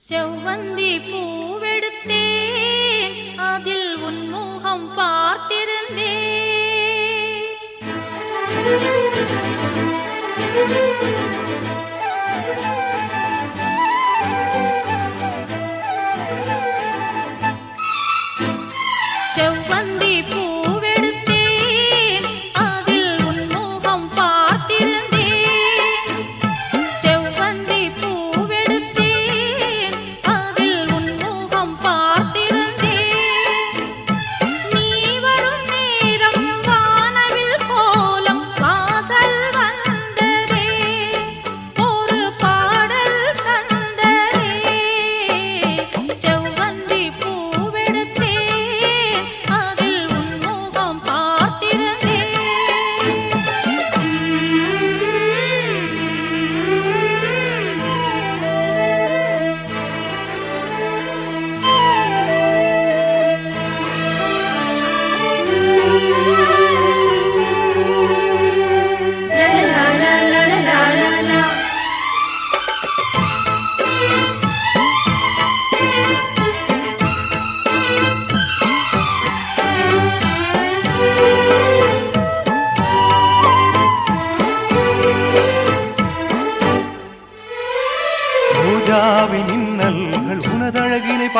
செவ்வந்தி பூவெடுத்தேன் அதில் உன்முகம் பார்த்திருந்தே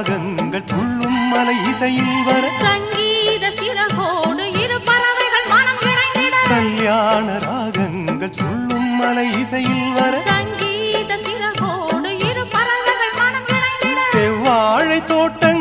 ராகங்கள் துள்ளும் மலை இசையில் வர சங்கீத சிறகோடு இரு பறவைகள் மனம் கல்யாண ராகங்கள் துள்ளும் மலை இசையில் வர சங்கீத சிறகோடு இரு பறவைகள் செவ்வாழை தோட்டங்கள்